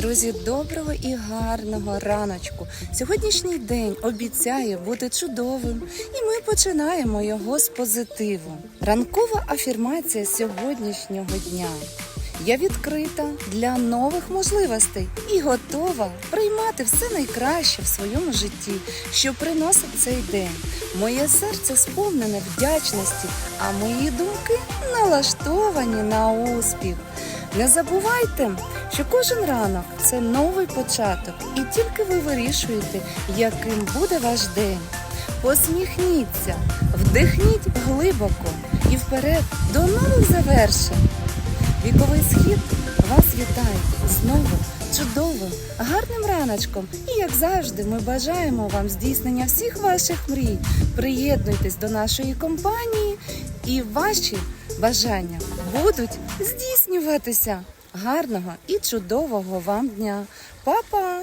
Друзі, доброго і гарного раночку. Сьогоднішній день обіцяє бути чудовим, і ми починаємо його з позитиву. Ранкова афірмація сьогоднішнього дня. Я відкрита для нових можливостей і готова приймати все найкраще в своєму житті, що приносить цей день. Моє серце сповнене вдячності, а мої думки налаштовані на успіх. Не забувайте, що кожен ранок це новий початок, і тільки ви вирішуєте, яким буде ваш день. Посміхніться, вдихніть глибоко і вперед до нових завершень. Віковий схід вас вітає знову чудовим, гарним раночком. І як завжди, ми бажаємо вам здійснення всіх ваших мрій. Приєднуйтесь до нашої компанії, і ваші бажання будуть здійснюватися. Гарного і чудового вам дня. Па-па!